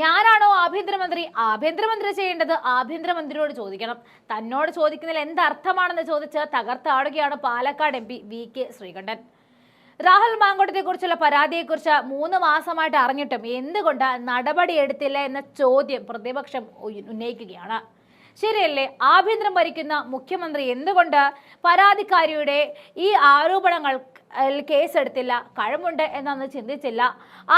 ഞാനാണോ ആഭ്യന്തരമന്ത്രി? ആഭ്യന്തരമന്ത്രി ചെയ്യേണ്ടത് ആഭ്യന്തരമന്ത്രിയോട് ചോദിക്കണം. തന്നോട് ചോദിക്കുന്നതിൽ എന്തർത്ഥമാണെന്ന് ചോദിച്ച് തകർത്താടുകയാണ് Palakkad M P V K Sreekandan. Rahul മാങ്കോട്ടത്തെക്കുറിച്ചുള്ള പരാതിയെക്കുറിച്ച് മൂന്ന് മാസമായിട്ട് അറിഞ്ഞിട്ടും എന്തുകൊണ്ട് നടപടി നടപടിയെടുത്തില്ല എന്ന ചോദ്യം പ്രതിപക്ഷം ഉന്നയിക്കുകയാണ്. ശരിയല്ലേ? ആഭ്യന്തരം ഭരിക്കുന്ന മുഖ്യമന്ത്രി എന്തുകൊണ്ട് പരാതിക്കാരിയുടെ ഈ ആരോപണങ്ങൾ കേസെടുത്തില്ല കഴമുണ്ട് എന്നൊന്ന് ചിന്തിച്ചില്ല.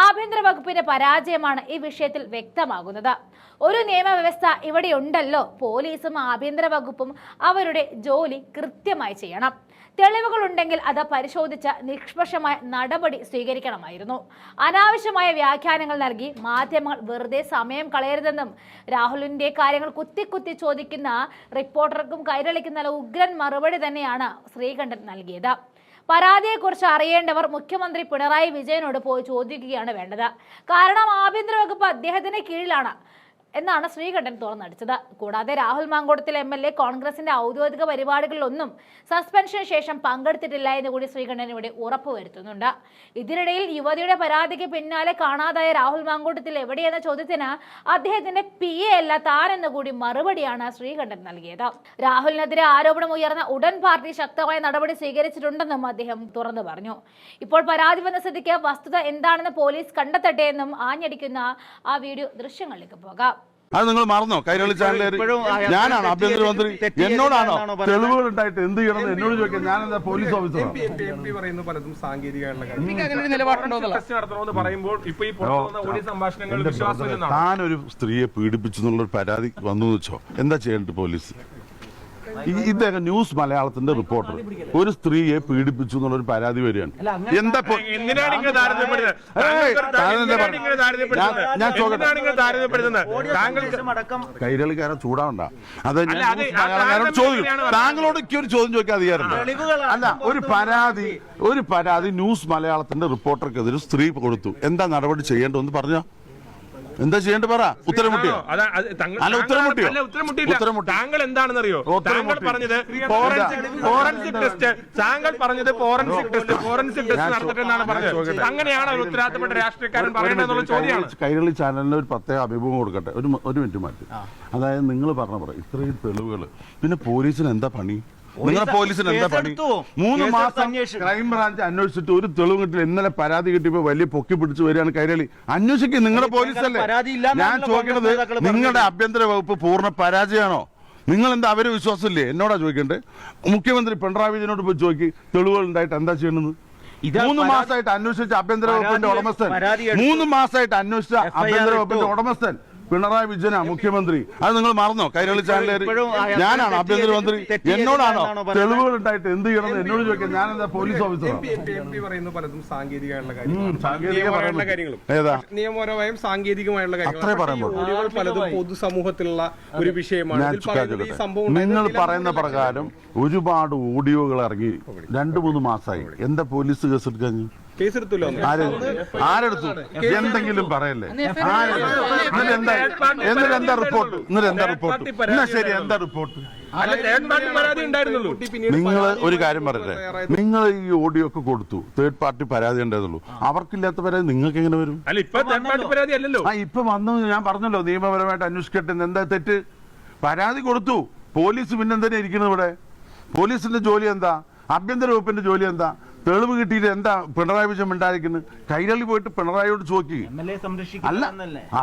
ആഭ്യന്തര വകുപ്പിന്റെ പരാജയമാണ് ഈ വിഷയത്തിൽ വ്യക്തമാകുന്നത്. ഒരു നിയമവ്യവസ്ഥ ഇവിടെയുണ്ടല്ലോ പോലീസും ആഭ്യന്തര വകുപ്പും അവരുടെ ജോലി കൃത്യമായി ചെയ്യണം. തെളിവുകൾ ഉണ്ടെങ്കിൽ അത് പരിശോധിച്ച് നിഷ്പക്ഷമായ നടപടി സ്വീകരിക്കണമായിരുന്നു. അനാവശ്യമായ വ്യാഖ്യാനങ്ങൾ നൽകി മാധ്യമങ്ങൾ വെറുതെ സമയം കളയരുതെന്നും രാഹുലിന്റെ കാര്യങ്ങൾ കുത്തി കുത്തി ചോദിക്കുന്ന റിപ്പോർട്ടർക്കും കൈരളിക്കുന്ന ഉഗ്രൻ മറുപടി തന്നെയാണ് ശ്രീകണ്ഠൻ നൽകിയത്. പരാതിയെക്കുറിച്ച് അറിയേണ്ടവർ മുഖ്യമന്ത്രി പിണറായി വിജയനോട് പോയി ചോദിക്കുകയാണ് വേണ്ടത്. കാരണം ആഭ്യന്തര വകുപ്പ് അദ്ദേഹത്തിന്റെ കീഴിലാണ്. എന്നാണ് ശ്രീകണ്ഠൻ തുറന്നടിച്ചത്. കൂടാതെ Rahul Mamkootathil M L A കോൺഗ്രസിന്റെ ഔദ്യോഗിക പരിപാടികളിലൊന്നും സസ്പെൻഷന് ശേഷം പങ്കെടുത്തിട്ടില്ല എന്ന് കൂടി ശ്രീകണ്ഠൻ ഇവിടെ ഉറപ്പുവരുത്തുന്നുണ്ട് ഇതിനിടയിൽ യുവതിയുടെ പരാതിക്ക് പിന്നാലെ കാണാതായ രാഹുൽ മാങ്കോട്ടത്തിൽ എവിടെയെന്ന ചോദ്യത്തിന് അദ്ദേഹത്തിന്റെ പി എ അല്ല താനെന്ന് കൂടി മറുപടിയാണ് ശ്രീകണ്ഠൻ നൽകിയത്. രാഹുലിനെതിരെ ആരോപണം ഉയർന്ന ഉടൻ പാർട്ടി ശക്തമായ നടപടി സ്വീകരിച്ചിട്ടുണ്ടെന്നും അദ്ദേഹം തുറന്നു പറഞ്ഞു. ഇപ്പോൾ പരാതി വന്ന സ്ഥിതിക്ക് വസ്തുത എന്താണെന്ന് പോലീസ് കണ്ടെത്തട്ടെ എന്നും ആഞ്ഞടിക്കുന്ന ആ വീഡിയോ ദൃശ്യങ്ങളിലേക്ക് പോകാം. അത് നിങ്ങൾ മറന്നോ? കൈരളി ചാനലുകാർ ഞാനാണ് ആഭ്യന്തരമന്ത്രി എന്നോടാണോ തെളിവുകൾ ഉണ്ടായിട്ട് എന്ത് ചെയ്യണം എന്നോട് ചോദിക്കാൻ ഞാൻ എന്താ പോലീസ് ഓഫീസർ പറയുന്ന പലതും സാങ്കേതികമായിട്ടുള്ള താനൊരു സ്ത്രീയെ പീഡിപ്പിച്ചു എന്നുള്ളൊരു പരാതി വന്നു വെച്ചോ? എന്താ ചെയ്യേണ്ടത് പോലീസ്? ഇദ്ദേഹം ന്യൂസ് മലയാളത്തിന്റെ റിപ്പോർട്ടർ. ഒരു സ്ത്രീയെ പീഡിപ്പിച്ചു എന്നുള്ളൊരു പരാതി വരികയാണ്. എന്താ ഞാൻ- കൈരളിക്കാരെ ചൂടാവണ്ട. അത് ഞാൻ ചോദിക്കും. താങ്കളോട് എനിക്ക് ഒരു ചോദ്യം ചോദിക്കാൻ അധികാരമുണ്ട്. അല്ല ഒരു പരാതി ഒരു പരാതി ന്യൂസ് മലയാളത്തിന്റെ റിപ്പോർട്ടർക്കെതിരെ സ്ത്രീ കൊടുത്തു. എന്താ നടപടി ചെയ്യേണ്ടതെന്ന് പറഞ്ഞോ? എന്താ ചെയ്യേണ്ടത് പറ. ഉത്തരം മുട്ടിയോ അല്ല, ഉത്തരം താങ്കൾ- മുട്ടിയോ? ഉത്തരം മുട്ടി. താങ്കൾ എന്താണെന്നറിയോ? ഉത്തരം താങ്കൾ പറഞ്ഞത് ഫോറൻസിക് ടെസ്റ്റ്. താങ്കൾ പറഞ്ഞത് ഫോറൻസിക് ടെസ്റ്റ് ഫോറൻസിക് ടെസ്റ്റ് നടത്തിട്ടെന്നാണ് എന്നാണ് പറഞ്ഞത്. അങ്ങനെയാണ് ഒരു ഉത്തരവാദിത്തപ്പെട്ട രാഷ്ട്രീയക്കാരൻ പറയേണ്ടതെന്നുള്ള ചോദ്യമാണ് കൈരളി- കൈരളി ചാനലിന് ഒരു പ്രത്യേക അഭിമുഖം കൊടുക്കട്ടെ. ഒരു ഒരു മിനിറ്റ് മാറ്റി. അതായത് നിങ്ങൾ പറഞ്ഞ പറ ഇത്രയും തെളിവുകൾ പിന്നെ പോലീസിന് എന്താ പണി? നിങ്ങളുടെ പോലീസിന് എന്താ പണി. മൂന്ന് മാസം. ക്രൈംബ്രാഞ്ച് അന്വേഷിച്ചിട്ട് ഒരു തെളിവ് കിട്ടില്ല. ഇന്നലെ പരാതി കിട്ടിയപ്പോ വലിയ പൊക്കി പിടിച്ച് വരികയാണ് കൈരളി. അന്വേഷിക്കും നിങ്ങളുടെ പോലീസല്ലേ? ഞാൻ ചോദിക്കുന്നത് നിങ്ങളുടെ. ആഭ്യന്തര വകുപ്പ് പൂർണ പരാജയമാണോ? നിങ്ങൾ എന്താ അവരെ വിശ്വാസമില്ലേ? എന്നോടാ ചോദിക്കണ്ടേ. മുഖ്യമന്ത്രി പിണറായി വിജയനോട് പോയി ചോദിക്കും തെളിവുകൾ ഉണ്ടായിട്ട് എന്താ ചെയ്യണമെന്ന് മൂന്ന് മാസമായിട്ട് അന്വേഷിച്ച ആഭ്യന്തര വകുപ്പിന്റെ ഉടമസ്ഥൻ. മൂന്ന് മാസമായിട്ട് അന്വേഷിച്ച ആഭ്യന്തര വകുപ്പിന്റെ. ഉടമസ്ഥൻ. പിണറായി വിജയനാ മുഖ്യമന്ത്രി. അത് നിങ്ങൾ മറന്നോ? കൈരളി ചാനലുകാർ ഞാനാണ് ആഭ്യന്തരമന്ത്രി? എന്നോടാണോ തെളിവുകൾ ഉണ്ടായിട്ട് എന്ത് ചെയ്യണം എന്ന് എന്നോട് ചോദിക്കാം ഞാൻ എന്താ പോലീസ് ഓഫീസർ പറയുന്ന പലതും സാങ്കേതികമായിട്ടുള്ള സാങ്കേതിക കാര്യങ്ങളും? നിയമപരമായും സാങ്കേതികമായുള്ള അത്രേ ഓഡിയോകൾ പലതും പൊതുസമൂഹത്തിലുള്ള ഒരു വിഷയമാണ്. ഇതിൽ പറയുന്നത് ഈ സംഭവം ഉണ്ടായത് നിങ്ങൾ പറയുന്ന പ്രകാരം ഒരുപാട് ഓഡിയോകൾ ഇറങ്ങി. രണ്ടു മൂന്ന് മാസമായി. എന്താ പോലീസ് കേസെടുക്കാൻ? കേസെടുത്തല്ലോ ആരെടുത്തു? എന്തെങ്കിലും പറയല്ലേ? എന്നിട്ട് എന്താ എന്നിട്ട് എന്താ റിപ്പോർട്ട്? എന്നിട്ട് എന്താ റിപ്പോർട്ട്? എന്നാ ശരി എന്താ റിപ്പോർട്ട്? അല്ല തേർഡ് പരാതി ഉണ്ടായിരുന്നുള്ളൂ നിങ്ങൾ ഒരു കാര്യം പറയട്ടെ. നിങ്ങൾ ഈ ഓഡിയോ ഒക്കെ കൊടുത്തു. തേർഡ് പാർട്ടി പരാതി ഉണ്ടായിരുന്നുള്ളൂ. അവർക്കില്ലാത്ത പരാതി നിങ്ങൾക്ക് എങ്ങനെ വരും? അല്ല ഇപ്പൊ തേർഡ് പരാതി അല്ലല്ലോ. ആ ഇപ്പൊ വന്നു. ഞാൻ പറഞ്ഞല്ലോ നിയമപരമായിട്ട് അന്വേഷിക്കട്ടെ എന്താ തെറ്റ്? പരാതി കൊടുത്തു. പോലീസ് പിന്നെന്തിനാ ഇരിക്കുന്നത് ഇവിടെ? പോലീസിന്റെ ജോലി എന്താ? ആഭ്യന്തര വകുപ്പിന്റെ ജോലി എന്താ? തെളിവ് കിട്ടിയിട്ട് എന്താ പിണറായി വിജയൻ ഉണ്ടായിരിക്കുന്നത് കൈരളി പോയിട്ട് പിണറായിയോട് ചോക്കി. അല്ല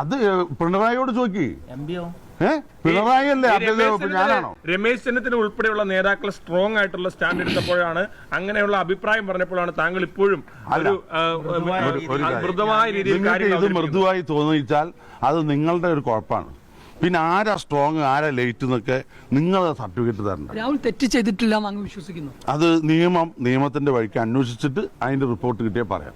അത് പിണറായിയോട് ചോക്കി. പിണറായി അല്ലേ രമേശ് ചെന്നിത്തല- ഞാനാണോ? രമേശ് ചെന്നിത്തല ഉൾപ്പെടെയുള്ള നേതാക്കൾ സ്ട്രോങ് ആയിട്ടുള്ള സ്റ്റാൻഡ് എടുത്തപ്പോഴാണ് അങ്ങനെയുള്ള അഭിപ്രായം പറഞ്ഞപ്പോഴാണ് താങ്കൾ ഇപ്പോഴും ഒരു മൃദുവായ രീതിയിൽ ഇത് മൃദുവായി തോന്നിച്ചാൽ അത് നിങ്ങളുടെ ഒരു കുഴപ്പമാണ്. പിന്നെ ആരാ സ്ട്രോങ് ആരാ ലേറ്റ് എന്നൊക്കെ നിങ്ങൾ സർട്ടിഫിക്കറ്റ് തരണം. രാഹുൽ തെറ്റ് ചെയ്തിട്ടില്ല എന്ന് അങ്ങ് വിശ്വസിക്കുന്നു. അത് നിയമം നിയമത്തിന്റെ വഴിക്ക് അന്വേഷിച്ചിട്ട് അതിന്റെ റിപ്പോർട്ട് കിട്ടിയേ പറയാം.